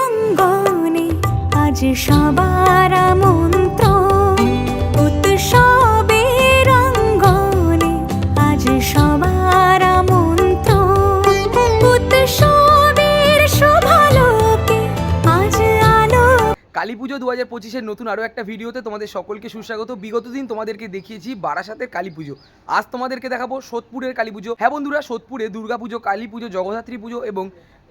অঙ্গনে আজ সবার মন্ত্র আজ সবার মন্ত্র উৎসবের আজ আলো কালী পুজো দু হাজার পঁচিশের নতুন আরও একটা ভিডিওতে তোমাদের সকলকে সুস্বাগত। বিগত দিন তোমাদেরকে দেখিয়েছি বারাসাতের কালী পুজো। আজ তোমাদেরকে দেখাবো সোদপুরের কালী পুজো। হ্যাঁ বন্ধুরা, সোদপুরে দুর্গা পুজো কালী পুজো, জগদ্ধাত্রী পুজো এবং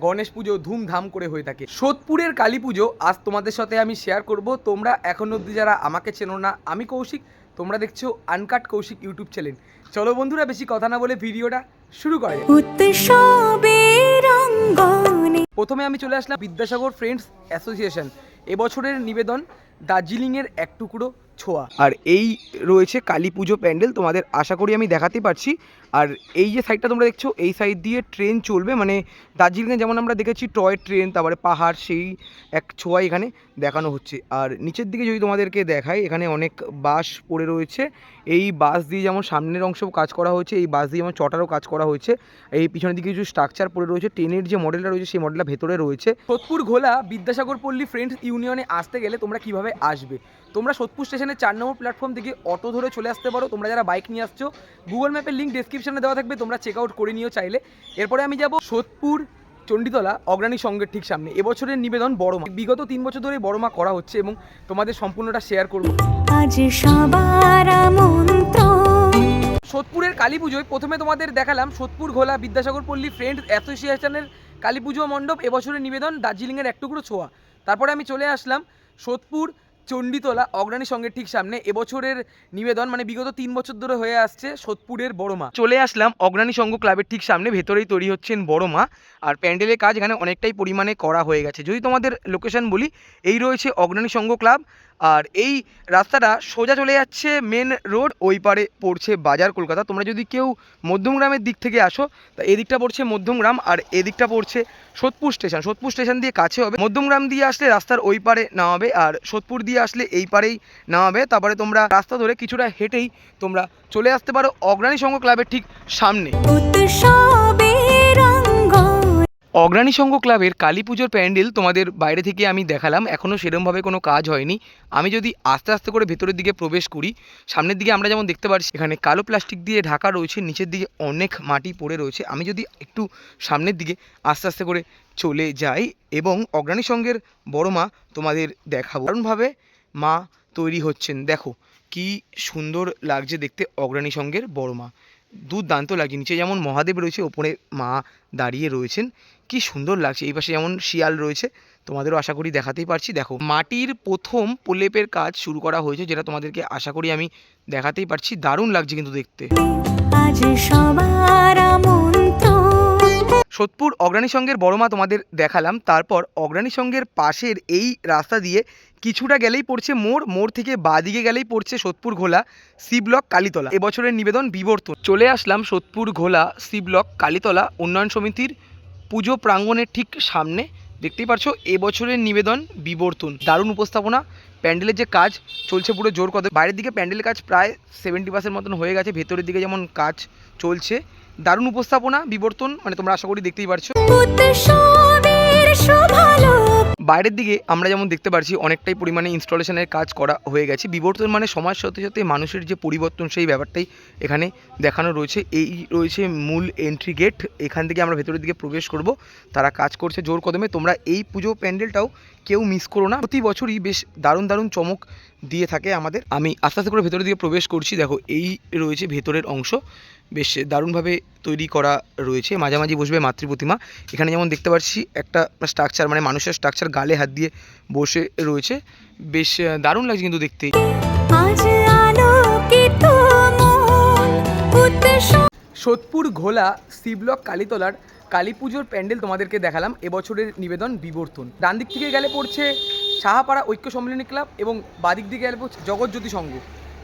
গণেশ পুজো ধুমধাম করে হয়ে থাকে। সোদপুরের কালী পুজো আজ তোমাদের সাথে আমি শেয়ার করব। তোমরা এখন অবধি যারা আমাকে চেনো না আমি কৌশিক। তোমরা দেখছ আনকাট কৌশিক ইউটিউব চ্যানেল চলো বন্ধুরা বেশি কথা না বলে ভিডিওটা শুরু করে প্রথমে আমি চলে আসলাম বিদ্যাসাগর ফ্রেন্ডস অ্যাসোসিয়েশন। এবছরের নিবেদন দার্জিলিংয়ের এক টুকরো। ছোঁয়া। আর এই রয়েছে কালী পুজো প্যান্ডেল, তোমাদের আশা করি আমি দেখাতে পারছি। আর এই যে সাইডটা তোমরা দেখছ, এই সাইড দিয়ে ট্রেন চলবে মানে দার্জিলিংয়ে যেমন আমরা দেখেছি টয় ট্রেন, তারপরে পাহাড়, সেই এক ছোঁয়া এখানে দেখানো হচ্ছে। আর নিচের দিকে যদি তোমাদেরকে দেখাই, এখানে অনেক বাস পড়ে রয়েছে। এই বাস দিয়ে যেমন সামনের অংশ কাজ করা হয়েছে, এই বাস দিয়ে যেমন চটারও কাজ করা হয়েছে। এই পিছনের দিকে কিছু স্ট্রাকচার পড়ে রয়েছে ট্রেনের যে মডেলটা রয়েছে, সেই মডেলটা ভেতরে রয়েছে। সোদপুর ঘোলা বিদ্যাসাগর পল্লী ফ্রেন্ডস ইউনিয়নে আসতে গেলে তোমরা কীভাবে আসবে? তোমরা সোদপুর স্টেশনের চার নম্বর প্ল্যাটফর্ম থেকে অটো ধরে চলে আসতে পারো। তোমরা যারা বাইক নিয়ে আসছো গুগল ম্যাপের লিঙ্ক ডেসক্রিপশনে দেওয়া থাকবে তোমরা চেক আউট করে নিও চাইলে। এরপরে আমি যাব সোদপুর চণ্ডীতলা অগ্রণী সঙ্গের ঠিক সামনে। এবছরের নিবেদন বড় মা। বিগত তিন বছর ধরে বড় মা করা হচ্ছে এবং তোমাদের সম্পূর্ণটা শেয়ার করব। আজ সবার সোদপুরের কালী পুজোয় প্রথমে তোমাদের দেখালাম সোদপুর ঘোলা বিদ্যাসাগর পল্লী ফ্রেন্ডস অ্যাসোসিয়েশনের কালী পুজো মণ্ডপ। এবছরের নিবেদন দার্জিলিংয়ের এক টুকরো ছোঁয়া। তারপরে আমি চলে আসলাম সোদপুর চণ্ডীতলা অগ্রণী সঙ্গের ঠিক সামনে এবছরের নিবেদন মানে বিগত তিন বছর ধরে হয়ে আসছে সোদপুরের বড় মা চলে আসলাম অগ্রণী সংঘ ক্লাবের ঠিক সামনে, ভেতরেই তৈরি হচ্ছেন বড় মা আর প্যান্ডেলের কাজ এখানে অনেকটাই পরিমাণে করা হয়ে গেছে। যদি তোমাদের লোকেশন বলি, এই রয়েছে অগ্রণী সংঘ ক্লাব। আর এই রাস্তাটা সোজা চলে যাচ্ছে মেন রোড ওই পারে পড়ছে বাজার কলকাতা। তোমরা যদি কেউ মধ্যমগ্রামের দিক থেকে আসো, তা এদিকটা পড়ছে মধ্যমগ্রাম, আর এদিকটা পড়ছে সোদপুর স্টেশন। সোদপুর স্টেশন দিয়ে কাছে হবে। মধ্যমগ্রাম দিয়ে আসলে রাস্তার ওই পারে নামাবে আর সোদপুর দিয়ে আসলে এই পারেই নামাবে। তারপরে তোমরা রাস্তা ধরে কিছুটা হেঁটেই তোমরা চলে আসতে পারো অগ্রণী সংঘ ক্লাবের ঠিক সামনে। অগ্রণী সংঘ ক্লাবের কালী পুজোর প্যান্ডেল তোমাদের বাইরে থেকে আমি দেখালাম। এখনও সেরমভাবে কোনো কাজ হয়নি। আমি যদি আস্তে আস্তে করে ভেতরের দিকে প্রবেশ করি, সামনের দিকে আমরা যেমন দেখতে পাচ্ছি এখানে কালো প্লাস্টিক দিয়ে ঢাকা রয়েছে, নিচের দিকে অনেক মাটি পড়ে রয়েছে। আমি যদি একটু সামনের দিকে আস্তে আস্তে করে চলে যাই এবং অগ্রণী সংঘের বড় মা তোমাদের দেখাবো। দারুণভাবে মা তৈরি হচ্ছেন। দেখো, কি সুন্দর লাগছে দেখতে অগ্রণী সংঘের বড় মা। দুর্দান্ত লাগছে নিচে যেমন মহাদেব রয়েছে ওপরে মা দাঁড়িয়ে রয়েছেন। কি সুন্দর লাগছে। এই পাশে যেমন শিয়াল রয়েছে তোমাদেরও আশা করি দেখাতেই পারছি। দেখো মাটির প্রথম প্রলেপের কাজ শুরু করা হয়েছে যেটা তোমাদেরকে আশা করি আমি দেখাতেই পারছি। দারুণ লাগছে কিন্তু দেখতে। আজ সবার মন্ত্র সোদপুর অগ্রণী সংঘের বড় মা তোমাদের দেখালাম। তারপর অগ্রণী সংঘের পাশের এই রাস্তা দিয়ে কিছুটা গেলেই পড়ছে মোড় মোড় থেকে বাদিকে গেলেই পড়ছে সোদপুর ঘোলা সি ব্লক কালীতলা। এবছরের নিবেদন বিবর্তন। চলে আসলাম সোদপুর ঘোলা সি ব্লক কালীতলা উন্নয়ন সমিতির পুজো প্রাঙ্গণের ঠিক সামনে। দেখতেই পারছ, এবছরের নিবেদন বিবর্তন। দারুণ উপস্থাপনা, প্যান্ডেলের যে কাজ, চলছে পুরো জোর কদমে। বাইরের দিকে প্যান্ডেলের কাজ প্রায় সেভেন্টি পার্সেন্ট মতন হয়ে গেছে, ভেতরের দিকে যেমন কাজ চলছে। দারুণ উপস্থাপনা, বিবর্তন মানে তোমরা আশা করি দেখতেই পারছ। বাইরের দিকে আমরা যেমন দেখতে পাচ্ছি অনেকটাই পরিমাণে ইনস্টলেশনের কাজ করা হয়ে গেছে। বিবর্তন মানে সমাজ সাথে সাথে মানুষের যে পরিবর্তন, সেই ব্যাপারটাই এখানে দেখানো রয়েছে। এই রয়েছে মূল এন্ট্রি গেট এখান থেকে আমরা ভেতরের দিকে প্রবেশ করব। তারা কাজ করছে জোর কদমে। তোমরা এই পুজো প্যান্ডেলটাও কেউ মিস করো না। প্রতি বছরই বেশ দারুণ দারুণ চমক দিয়ে থাকে আমাদের। আমি আস্তে আস্তে করে ভেতরের দিকে প্রবেশ করছি। দেখো এই রয়েছে ভেতরের অংশ। বেশ দারুণভাবে তৈরি করা রয়েছে। মাঝামাঝি বসবে মাতৃ প্রতিমা। এখানে যেমন দেখতে পাচ্ছি একটা স্ট্রাকচার মানে মানুষের স্ট্রাকচার গালে হাত দিয়ে বসে রয়েছে। বেশ দারুণ লাগছে কিন্তু দেখতে। মন সোদপুর ঘোলা সি ব্লক কালীতলার কালী পুজোর প্যান্ডেল তোমাদেরকে দেখালাম। এবছরের নিবেদন বিবর্তন। ডান দিক থেকে গেলে পড়ছে সাহাপাড়া ঐক্য সম্মিলনী ক্লাব এবং বাদিক দিকে পড়ছে জগৎজ্যোতি সংঘ।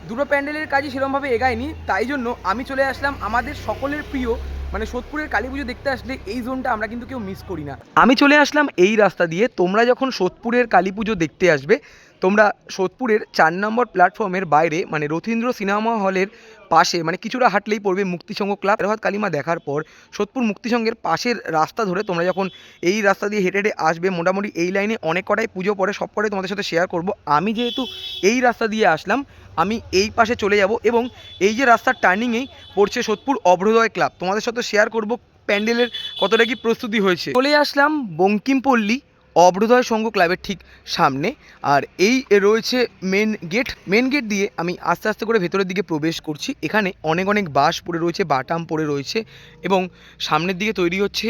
দুটো প্যান্ডেলের কাজই সেরকমভাবে এগায়নি, তাই জন্য আমি চলে আসলাম আমাদের সকলের প্রিয় মানে সোদপুরের কালী পুজো দেখতে আসলে এই জোনটা আমরা কিন্তু কেউ মিস করি না। আমি চলে আসলাম এই রাস্তা দিয়ে, তোমরা যখন সোদপুরের কালী পুজো দেখতে আসবে, তোমরা সোদপুরের চার নম্বর প্ল্যাটফর্মের বাইরে মানে রথীন্দ্র সিনেমা হলের পাশে মানে কিছুটা হাঁটলেই পড়বে মুক্তিসংঘ ক্লাব। রহাত কালিমা দেখার পর সোদপুর মুক্তিসংঘের পাশের রাস্তা ধরে তোমরা যখন এই রাস্তা দিয়ে হেঁটে হেঁটে আসবে, মোটামুটি এই লাইনে অনেক কটাই পুজো পড়ে, সব কটাই তোমাদের সাথে শেয়ার করব। আমি যেহেতু এই রাস্তা দিয়ে আসলাম, আমি এই পাশে চলে যাব এবং এই যে রাস্তার টার্নিংয়েই পড়ছে সোদপুর অভ্রোদয় ক্লাব। তোমাদের সাথে শেয়ার করব প্যান্ডেলের কতটা কি প্রস্তুতি হয়েছে। চলে আসলাম বঙ্কিমপল্লী অভ্রোদয় সংঘ ক্লাবের ঠিক সামনে। আর এই রয়েছে মেন গেট মেন গেট দিয়ে আমি আস্তে আস্তে করে ভেতরের দিকে প্রবেশ করছি। এখানে অনেক অনেক বাঁশ পড়ে রয়েছে, বাটাম পড়ে রয়েছে এবং সামনের দিকে তৈরি হচ্ছে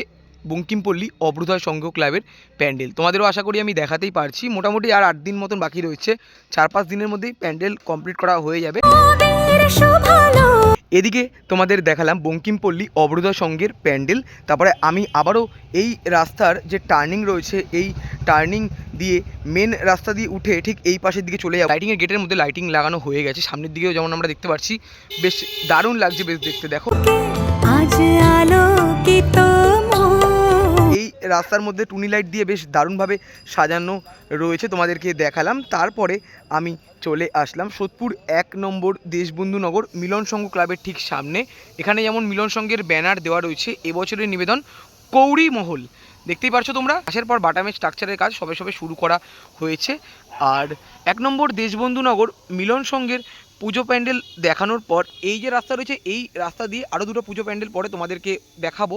বঙ্কিমপল্লী অভ্রোদয় সংঘ ক্লাবের প্যান্ডেল। তোমাদেরও আশা করি আমি দেখাতেই পারছি। মোটামুটি আর আট দিন মতন বাকি রয়েছে। চার, পাঁচ দিনের মধ্যেই প্যান্ডেল কমপ্লিট করা হয়ে যাবে। এদিকে তোমাদের দেখালাম বঙ্কিমপল্লী অবরোধা সঙ্গের প্যান্ডেল। তারপরে আমি আবারও এই রাস্তার যে টার্নিং রয়েছে, এই টার্নিং দিয়ে মেন রাস্তা দিয়ে উঠে ঠিক এই পাশের দিকে চলে যাব। লাইটিংয়ের গেটের মধ্যে লাইটিং লাগানো হয়ে গেছে। সামনের দিকেও যেমন আমরা দেখতে পাচ্ছি, বেশ দারুণ লাগছে, বেশ দেখতে, দেখো। আজ আলোকিত রাস্তার মধ্যে টুনি লাইট দিয়ে বেশ দারুণভাবে সাজানো রয়েছে, তোমাদেরকে দেখালাম। তারপরে আমি চলে আসলাম সোদপুর এক নম্বর দেশবন্ধু নগর মিলন সংঘ ক্লাবের ঠিক সামনে। এখানে যেমন মিলন সংঘের ব্যানার দেওয়া রয়েছে, এবছরের নিবেদন কৌড়ি মহল। দেখতেই পারছ তোমরা? আসার পর বাটামের স্ট্রাকচারের কাজ সবে সবে শুরু করা হয়েছে। আর এক নম্বর দেশবন্ধু নগর মিলন সংঘের পুজো প্যান্ডেল দেখানোর পর এই যে রাস্তা রয়েছে, এই রাস্তা দিয়ে আরও দুটো পুজো প্যান্ডেল পরে তোমাদেরকে দেখাবো।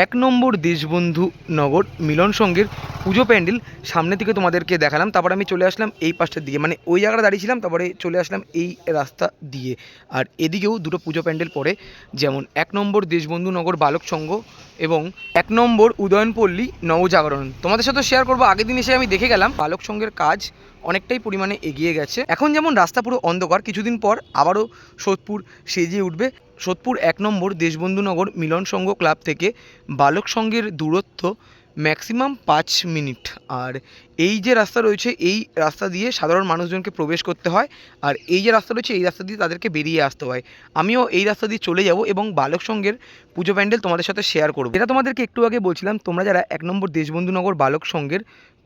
এক নম্বর দেশবন্ধু নগর মিলন সংঘের পুজো প্যান্ডেল সামনে থেকে তোমাদেরকে দেখালাম, তারপর আমি চলে আসলাম এই পাশটার দিকে মানে ওই জায়গাটা দাঁড়িয়েছিলাম, তারপরে চলে আসলাম এই রাস্তা দিয়ে। আর এদিকেও দুটো পুজো প্যান্ডেল পড়ে, যেমন এক নম্বর দেশবন্ধু নগর বালক সংঘ এবং এক নম্বর উদয়নপল্লী নবজাগরণ। তোমাদের সাথে শেয়ার করব, আগের দিন এসে আমি দেখে গেলাম বালক সংঘের কাজ অনেকটাই পরিমাণে এগিয়ে গেছে। এখন যেমন রাস্তা পুরো অন্ধকার, কিছুদিন পর আবারও সোদপুর সেজে উঠবে। সোদপুর এক নম্বর দেশবন্ধুনগর মিলন সংঘ ক্লাব থেকে বালক সংঘের দূরত্ব ম্যাক্সিমাম পাঁচ মিনিট। আর এই যে রাস্তা রয়েছে, এই রাস্তা দিয়ে সাধারণ মানুষজনকে প্রবেশ করতে হয়। আর এই যে রাস্তা রয়েছে, এই রাস্তা দিয়ে তাদেরকে বেরিয়ে আসতে হয়। আমিও এই রাস্তা দিয়ে চলে যাব এবং বালক সংঘের পুজো প্যান্ডেল তোমাদের সাথে শেয়ার করব। এটা তোমাদেরকে একটু আগে বলছিলাম, তোমরা যারা এক নম্বর দেশবন্ধুনগর বালক সংঘের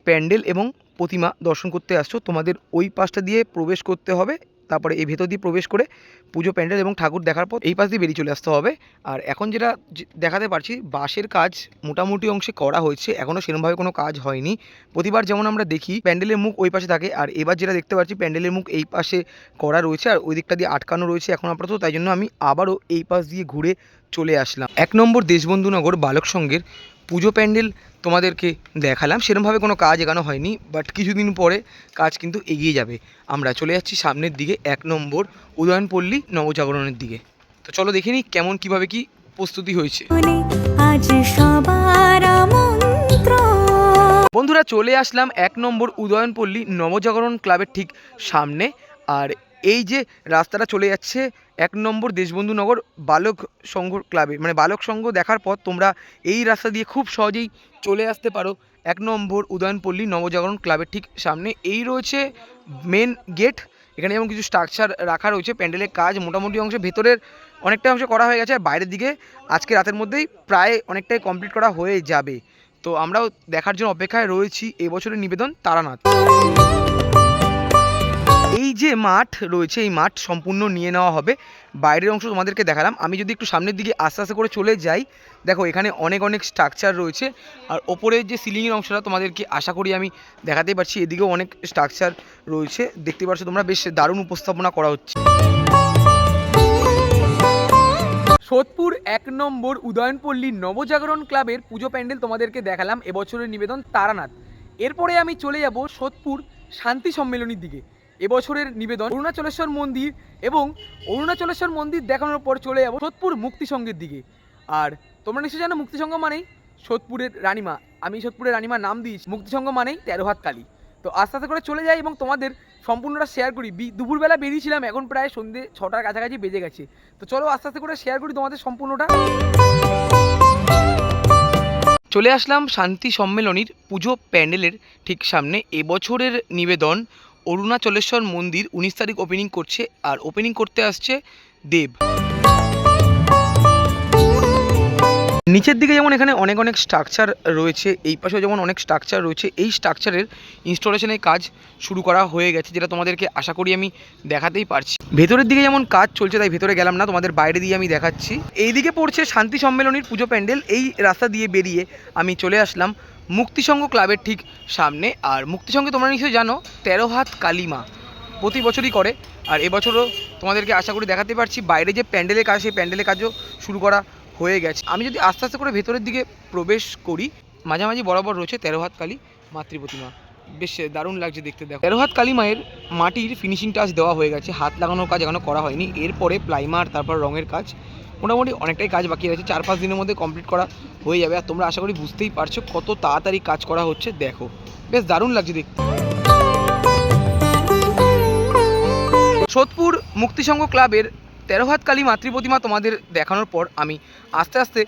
প্যান্ডেল এবং প্রতিমা দর্শন করতে আসছো, তোমাদের ওই পাশটা দিয়ে প্রবেশ করতে হবে। তারপরে এই ভেতর দিয়ে প্রবেশ করে পুজো প্যান্ডেল এবং ঠাকুর দেখার পর এই পাশ দিয়ে বেরিয়ে চলে আসতে হবে। আর এখন যেটা দেখাতে পারছি, বাঁশের কাজ মোটামুটি অংশে করা হয়েছে। এখনও সেরকমভাবে কোনো কাজ হয়নি। প্রতিবার যেমন আমরা দেখি, প্যান্ডেলের মুখ ওই পাশে থাকে। আর এবার যেটা দেখতে পাচ্ছি, প্যান্ডেলের মুখ এই পাশে করা রয়েছে। আর ওই দিকটা দিয়ে আটকানো রয়েছে এখন আপাতত। তাই জন্য আমি আবারও এই পাশ দিয়ে ঘুরে চলে আসলাম। এক নম্বর দেশবন্ধু নগর বালক সংঘের পুজো প্যান্ডেল তোমাদেরকে দেখালাম। সেরমভাবে কোনো কাজ এগানো হয়নি বাট কিছুদিন পরে কাজ কিন্তু এগিয়ে যাবে। আমরা চলে যাচ্ছি সামনের দিকে এক নম্বর উদয়নপল্লী নবজাগরণের দিকে। তো চলো দেখে নিই কেমন কীভাবে কি প্রস্তুতি হয়েছে। আজ সবার বন্ধুরা চলে আসলাম এক নম্বর উদয়নপল্লী নবজাগরণ ক্লাবের ঠিক সামনে আর এই যে রাস্তাটা চলে যাচ্ছে এক নম্বর দেশবন্ধু নগর বালক সংঘ ক্লাবে। মানে বালক সংঘ দেখার পর তোমরা এই রাস্তা দিয়ে খুব সহজেই চলে আসতে পারো এক নম্বর উদয়নপল্লী নবজাগরণ ক্লাবের ঠিক সামনে। এই রয়েছে মেন গেট এখানে যেমন কিছু স্ট্রাকচার রাখা রয়েছে, প্যান্ডেলের কাজ মোটামুটি অংশে ভেতরের অনেকটা অংশ করা হয়ে গেছে, আর বাইরের দিকে আজকে রাতের মধ্যেই প্রায় অনেকটাই কমপ্লিট করা হয়ে যাবে। তো আমরাও দেখার জন্য অপেক্ষায় রয়েছি, এবছরের নিবেদন তারানাথ। এই যে মাঠ রয়েছে, এই মাঠ সম্পূর্ণ নিয়ে নেওয়া হবে। বাইরের অংশ তোমাদেরকে দেখালাম। আমি যদি একটু সামনের দিকে আস্তে আস্তে করে চলে যাই, দেখো এখানে অনেক অনেক স্ট্রাকচার রয়েছে। আর ওপরের যে সিলিংয়ের অংশটা তোমাদেরকে আশা করি আমি দেখাতেই পারছি, এদিকেও অনেক স্ট্রাকচার রয়েছে। দেখতে পাচ্ছ তোমরা, বেশ দারুণ উপস্থাপনা করা হচ্ছে। সোদপুর এক নম্বর উদয়নপল্লী নবজাগরণ ক্লাবের পুজো প্যান্ডেল তোমাদেরকে দেখালাম, এবছরের নিবেদন তারানাথ। এরপরে আমি চলে যাব সোদপুর শান্তি সম্মেলনীর দিকে। এবছরের নিবেদন অরুণাচলেশ্বর মন্দির এবং অরুণাচলেশ্বর মন্দির দেখানোর পর চলে যাব সোদপুর মুক্তিসংঘের দিকে। আর তোমরা নিশ্চয়ই জানো মুক্তিসংঘ মানেই সোদপুরের রানীমা। আমি সোদপুরের রানীমার নাম দিয়েছি। মুক্তিসংঘ মানেই তেরো হাত কালী। তো আস্তে আস্তে করে চলে যাই এবং তোমাদের সম্পূর্ণটা শেয়ার করি। দুপুরবেলা বেরিয়েছিলাম, এখন প্রায় সন্ধ্যে ছটার কাছাকাছি বেজে গেছে। তো চলো আস্তে আস্তে করে শেয়ার করি তোমাদের সম্পূর্ণটা। চলে আসলাম শান্তি সম্মেলনীর পুজো প্যান্ডেলের ঠিক সামনে। এবছরের নিবেদন অরুণাচলেশ্বর মন্দির উনিশ তারিখ ওপেনিং করছে আর ওপেনিং করতে আসছে দেব। নিচের দিকে যেমন এখানে অনেক অনেক স্ট্রাকচার রয়েছে, এই পাশেও যেমন অনেক স্ট্রাকচার রয়েছে, এই স্ট্রাকচারের ইনস্টলেশনের কাজ শুরু করা হয়ে গেছে, যেটা তোমাদেরকে আশা করি আমি দেখাতেই পারছি। ভেতরের দিকে যেমন কাজ চলছে, তাই ভেতরে গেলাম না, তোমাদের বাইরে দিয়ে আমি দেখাচ্ছি। এইদিকে পড়ছে শান্তি সম্মেলনীর পুজো প্যান্ডেল, এই রাস্তা দিয়ে বেরিয়ে আমি চলে আসলাম মুক্তিসংঘ ক্লাবের ঠিক সামনে। আর মুক্তিসংঘে তোমরা নিশ্চয়ই জানো, তেরো হাত কালিমা প্রতি বছরই করে। আর এবছরও তোমাদেরকে আশা করি দেখাতে পারছি, বাইরে যে প্যান্ডেলের কাজ, সেই প্যান্ডেলের কাজও শুরু করা হয়ে গেছে। আমি যদি আস্তে আস্তে করে ভেতরের দিকে প্রবেশ করি, মাঝামাঝি বরাবর রয়েছে তেরো হাত কালী মাতৃ প্রতিমা বেশ দারুণ লাগছে দেখতে, দেখো। তেরো হাত কালী মায়ের মাটির ফিনিশিং টাচ দেওয়া হয়ে গেছে, হাত লাগানোর কাজ এখনও করা হয়নি। এরপরে প্লাইমার, তারপর রঙের কাজ, মোটামুটি অনেকটাই কাজ বাকি আছে চার পাঁচ দিনের মধ্যে কমপ্লিট করা হয়ে যাবে। আর তোমরা আশা করি বুঝতেই পারছ কত তাড়াতাড়ি কাজ করা হচ্ছে, দেখো। বেশ দারুণ লাগছে দেখতে সোদপুর মুক্তিসংঘ ক্লাবের তেরো হাত কালী মাতৃ প্রতিমা তোমাদের দেখানোর পর আমি আস্তে আস্তে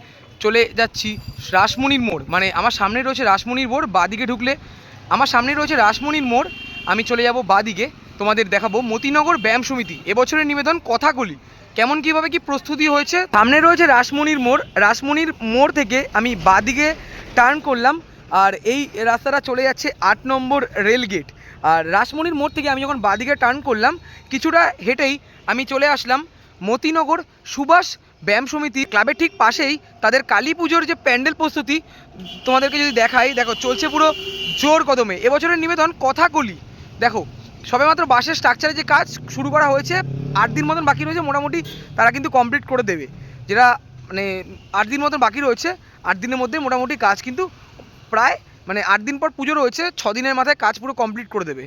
চলে যাচ্ছি রাসমণির মোড়। মানে আমার সামনে রয়েছে রাসমণির মোড় বাদিকে ঢুকলে আমার সামনে রয়েছে রাসমণির মোড়। আমি চলে যাব বাদিকে। তোমাদের দেখাবো মতিনগর ব্যায়াম সমিতি। এবছরের নিবেদন কথাকলি কেমন, কীভাবে কি প্রস্তুতি হয়েছে? সামনে রয়েছে রাসমণির মোড়। রাসমণির মোড় থেকে আমি বাদিকে টার্ন করলাম। আর এই রাস্তাটা চলে যাচ্ছে আট নম্বর রেল গেট আর রাসমণির মোড় থেকে আমি যখন বাদিকে টার্ন করলাম, কিছুটা হেঁটেই আমি চলে আসলাম মতিনগর সুভাষ ব্যায়াম সমিতি ক্লাবের ঠিক পাশেই তাদের কালী পুজোর যে প্যান্ডেল প্রস্তুতি, তোমাদেরকে যদি দেখাই, দেখো চলছে পুরো জোর কদমে। এবছরের নিবেদন কথাকলি দেখো, সবেমাত্র বাসের স্ট্রাকচারে যে কাজ শুরু করা হয়েছে, আট দিন মতন বাকি রয়েছে, মোটামুটি তারা কিন্তু কমপ্লিট করে দেবে। যেটা মানে আট দিন মতন বাকি রয়েছে, আট দিনের মধ্যে মোটামুটি কাজ কিন্তু প্রায় মানে আট দিন পর পুজো রয়েছে, ছ দিনের মাথায় কাজ পুরো কমপ্লিট করে দেবে।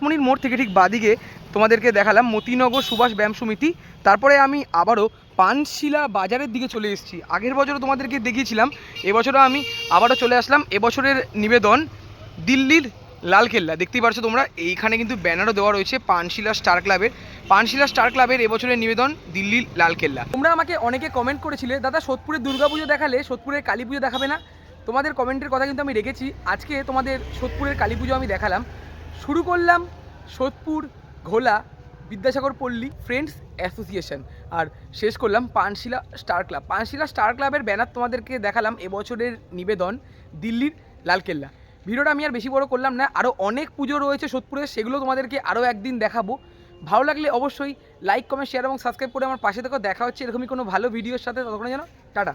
রাসমণির মোড় থেকে ঠিক বাদিকে তোমাদেরকে দেখালাম মতিনগর সুভাষ ব্যায়াম সমিতি। তারপরে আমি আবারও পানশিলা বাজারের দিকে চলে এসেছি। আগের বছরও তোমাদেরকে দেখিয়েছিলাম, এবছরও আমি আবারও চলে আসলাম এবছরের নিবেদন দিল্লির লালকেল্লা। দেখতেই পারছ তোমরা, এইখানে কিন্তু ব্যানারও দেওয়া রয়েছে পানশিলা স্টার ক্লাবের। পানশিলা স্টার ক্লাবের এবছরের নিবেদন দিল্লির লালকেল্লা। তোমরা আমাকে অনেকে কমেন্ট করেছিলে, দাদা সোদপুরের দুর্গাপুজো দেখালে সোদপুরের কালী পুজো দেখাবে না? তোমাদের কমেন্টের কথা কিন্তু আমি রেখেছি। আজকে তোমাদের সোদপুরের কালী পুজো আমি দেখালাম। শুরু করলাম সোদপুর, ঘোলা, বিদ্যাসাগর পল্লী ফ্রেন্ডস অ্যাসোসিয়েশন। আর শেষ করলাম Panshila star club. Panshila star ক্লাবের ব্যানার তোমাদেরকে দেখালাম এবছরের নিবেদন দিল্লির লালকেল্লা। ভিডিওটা আমি আর বেশি বড় করলাম না আরও অনেক পুজো রয়েছে সোদপুরে, সেগুলো তোমাদেরকে আরও একদিন দেখাবো। ভালো লাগলে অবশ্যই লাইক কমেন্ট শেয়ার এবং সাবস্ক্রাইব করে আমার পাশে থেকেও দেখা হচ্ছে। এরকমই কোনো ভালো ভিডিওর সাথে ততক্ষণে যেন টাটা।